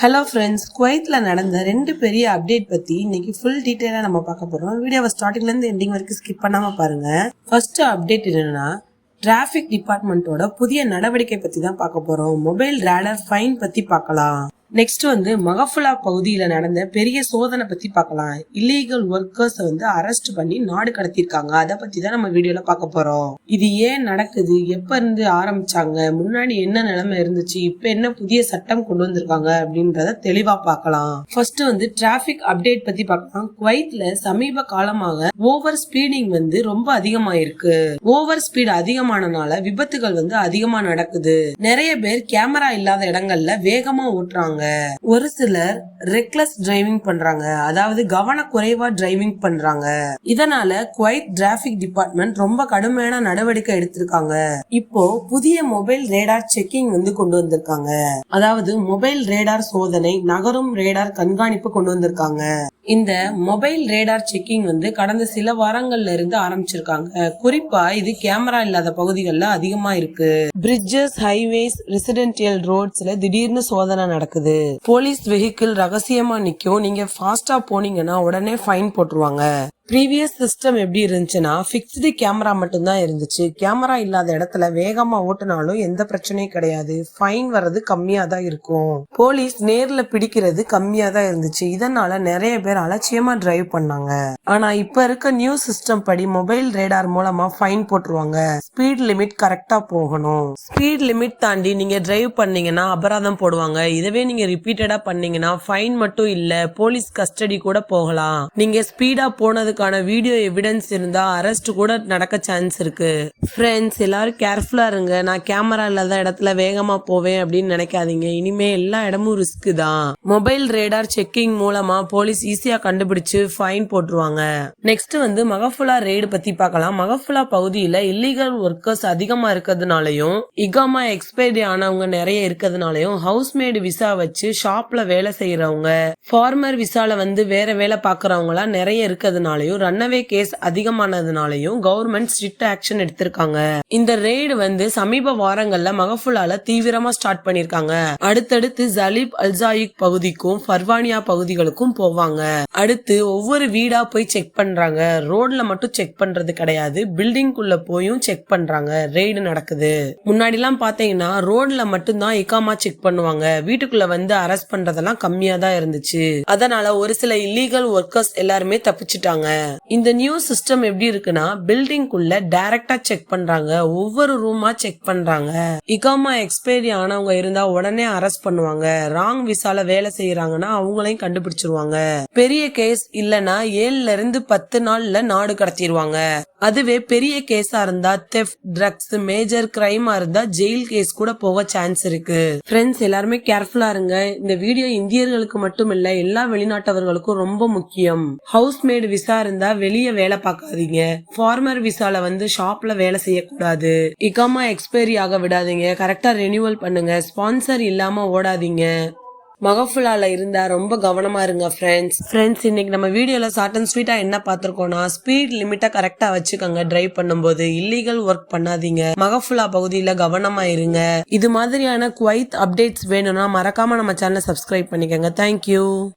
Hello friends குவைத்தில் நடந்த ரெண்டு பெரிய அப்டேட் பற்றி இன்னைக்கு ஃபுல் டீட்டெயிலாக நம்ம பார்க்க போகிறோம் வீடியோவை ஸ்டார்டிங்லேருந்து எண்டிங் வரைக்கும் ஸ்கிப் பண்ணாமல் பாருங்கள் ஃபர்ஸ்ட் அப்டேட் என்னன்னா டிராஃபிக் டிபார்ட்மெண்ட்டோட புதிய நடவடிக்கை பற்றி தான் பார்க்க போகிறோம் மொபைல் ரேடர் ஃபைன் பற்றி பார்க்கலாம். நெக்ஸ்ட் வந்து மகஃபுலா பகுதியில் நடந்த பெரிய சோதனை பத்தி பார்க்கலாம். இல்லீகல் ஒர்க்கர்ஸ் வந்து அரெஸ்ட் பண்ணி நாடு கடத்திருக்காங்க அதை பத்தி தான் நம்ம வீடியோல பார்க்க போறோம். இது ஏன் நடக்குது? எப்ப இருந்து ஆரம்பிச்சாங்க? முன்னாடி என்ன நிலைமை இருந்துச்சு? இப்ப என்ன புதிய சட்டம் கொண்டு வந்திருக்காங்க? அப்படின்றத தெளிவா பார்க்கலாம். ஃபர்ஸ்ட் வந்து டிராபிக் அப்டேட் பத்தி பார்க்கலாம். குவைத்ல சமீப காலமாக ஓவர் ஸ்பீடிங் வந்து ரொம்ப அதிகமாயிருக்கு. ஓவர் ஸ்பீட் அதிகமானனால விபத்துகள் வந்து அதிகமா நடக்குது. நிறைய பேர் கேமரா இல்லாத இடங்கள்ல வேகமா ஓட்டுறாங்க. ஒரு சிலர் ரெக்லஸ் டிரைவிங் பண்றாங்க. அதாவது கவனக்குறைவா டிரைவிங் பண்றாங்க. இதனால குவைத் டிராபிக் டிபார்ட்மெண்ட் ரொம்ப கடுமையான நடவடிக்கை எடுத்திருக்காங்க. இப்போ புதிய மொபைல் ரேடார் செக்கிங் வந்து கொண்டு வந்திருக்காங்க. அதாவது மொபைல் ரேடார் சோதனை நகரும் ரேடார் கண்காணிப்பு கொண்டு வந்திருக்காங்க. இந்த மொபைல் ரேடார் செக்கிங் வந்து கடந்த சில வாரங்கள்ல இருந்து ஆரம்பிச்சிருக்காங்க. குறிப்பா இது கேமரா இல்லாத பகுதிகளில் அதிகமா இருக்கு. பிரிட்ஜஸ் ஹைவேஸ் ரெசிடென்டியல் ரோட்ஸ்ல திடீர்னு சோதனை நடக்குது. போலீஸ் வெஹிக்கிள் ரகசியமா நிக்கும். நீங்க ஃபாஸ்டா போனீங்கன்னா உடனே ஃபைன் போட்டுருவாங்க. ப்ரீவியஸ் சிஸ்டம் எப்படி இருந்துச்சுன்னா ஃபிக்ஸ்டு கேமரா மட்டும்தான் இருந்துச்சு. கேமரா இல்லாத இடத்துல வேகமாக ஓட்டுனாலும் எந்த பிரச்சனையும் கிடையாது. ஃபைன் வர்றது கம்மியாக தான் இருக்கும். போலீஸ் நேரில் பிடிக்கிறது கம்மியாக தான் இருந்துச்சு. இதனால நிறைய பேர் அலட்சியமாக டிரைவ் பண்ணாங்க. ஆனால் இப்போ இருக்க நியூ சிஸ்டம் படி மொபைல் ரேடார் மூலமாக ஃபைன் போட்டுருவாங்க. ஸ்பீட் லிமிட் கரெக்டாக போகணும். ஸ்பீட் லிமிட் தாண்டி நீங்கள் டிரைவ் பண்ணீங்கன்னா அபராதம் போடுவாங்க. இதுவே நீங்கள் ரிப்பீட்டடாக பண்ணீங்கன்னா ஃபைன் மட்டும் இல்லை போலீஸ் கஸ்டடி கூட போகலாம். நீங்கள் ஸ்பீடாக போனதுக்கு போனதுக்கான வீடியோ எவிடன்ஸ் இருந்தால் அரெஸ்ட் கூட நடக்க சான்ஸ் இருக்குது ஃப்ரெண்ட்ஸ் எல்லாரும் கேர்ஃபுல்லாக இருங்க. நான் கேமரா இல்லாத இடத்துல வேகமாக போவேன் அப்படின்னு நினைக்காதீங்க. இனிமேல் எல்லா இடமும் ரிஸ்க் தான். மொபைல் ரேடார் செக்கிங் மூலமாக போலீஸ் ஈஸியாக கண்டுபிடிச்சு ஃபைன் போட்டுருவாங்க. நெக்ஸ்ட் வந்து மகஃபுலா ரெய்டு பற்றி பார்க்கலாம். மகஃபுலா பகுதியில் இல்லீகல் ஒர்க்கர்ஸ் அதிகமாக இருக்கிறதுனாலையும் இகாமா எக்ஸ்பைரி ஆனவங்க நிறைய இருக்கிறதுனாலையும் ஹவுஸ்மேடு விசா வச்சு ஷாப்ல வேலை செய்யறவங்க ஃபார்மர் விசால வந்து வேற வேலை பார்க்குறவங்களாம் நிறைய இருக்கிறதுனாலையும் ரன்னவே கேஸ் அதிகமானதுனாலையும் கவர்மெண்ட் ஸ்ட்ரிக்ட் ஆக்ஷன் எடுத்திருக்காங்க. இந்த ரெய்டு வந்து சமீப வாரங்கள்ல மகஃபுல்லால தீவிரமா ஸ்டார்ட் பண்ணிருக்காங்க. அடுத்தடுத்து ஜலீப் அல்சாயிக் பகுதிக்கும் ஃபர்வானியா பகுதிகளுக்கும் போவாங்க. அடுத்து ஒவ்வொரு வீடா போய் செக் பண்றாங்க. ரோட்ல மட்டும் செக் பண்றது கிடையாது. பில்டிங் குள்ள போயும் செக் பண்றாங்க. ரெய்டு நடக்குது. முன்னாடி எல்லாம் பாத்தீங்கன்னா ரோட்ல மட்டும்தான் இக்காமா செக் பண்ணுவாங்க. வீட்டுக்குள்ள வந்து அரெஸ்ட் பண்றதெல்லாம் கம்மியா தான் இருந்துச்சு. அதனால ஒரு சில இல்லீகல் ஒர்க்கர்ஸ் எல்லாருமே தப்பிச்சிட்டாங்க. இந்த நியூ சிஸ்டம் எப்படி இருக்குன்னா பில்டிங்குள்ள டைரக்டா செக் பண்றாங்க. ஒவ்வொரு ரூமா செக் பண்றாங்க. இகாமா எக்ஸ்பைரி ஆனவங்க இருந்தா உடனே அரெஸ்ட் பண்ணுவாங்க. ராங் விசால வேலை செய்யறாங்கன்னா அவங்களையும் கண்டுபிடிச்சிருவாங்க. பெரிய கேஸ் இல்லனா ஏழுல இருந்து பத்து நாள்ல நாடு கடத்திடுவாங்க அதுவே பெரிய கேஸா இருந்தா தெஃப்ட் ட்ரக்ஸ் மேஜர் கிரைமா இருந்தா ஜெயில் கேஸ் கூட போக சான்ஸ் இருக்கு. ஃப்ரெண்ட்ஸ் எல்லாருமே கேர்ஃபுல்லா இருங்க. இந்த வீடியோ இந்தியர்களுக்கு மட்டும் இல்ல எல்லா வெளிநாட்டவர்களுக்கும் ரொம்ப முக்கியம். ஹவுஸ்மேடு விசா இருந்தா வெளியே வேலை பார்க்காதீங்க. ஃபார்மர் விசால வந்து ஷாப்ல வேலை செய்யக்கூடாது. இகாமா எக்ஸ்பைரி ஆக விடாதீங்க. கரெக்டா ரெனியூவல் பண்ணுங்க. ஸ்பான்சர் இல்லாம ஓடாதீங்க. மகஃபுல்லால இருந்தா ரொம்ப கவனமா இருங்க ஃப்ரெண்ட்ஸ் ஃப்ரெண்ட்ஸ் இன்னைக்கு நம்ம வீடியோல ஷார்ட் அண்ட் ஸ்வீட்டா என்ன பார்த்திருக்கோம்னா ஸ்பீட் லிமிட்டா கரெக்டா வச்சுக்கோங்க. டிரைவ் பண்ணும்போது இல்லீகல் ஒர்க் பண்ணாதீங்க. மகஃபுல்லா பகுதியில கவனமா இருங்க. இது மாதிரியான குவைத் அப்டேட்ஸ் வேணும்னா மறக்காம நம்ம சேனலை சப்ஸ்கிரைப் பண்ணிக்கோங்க. தேங்க்யூ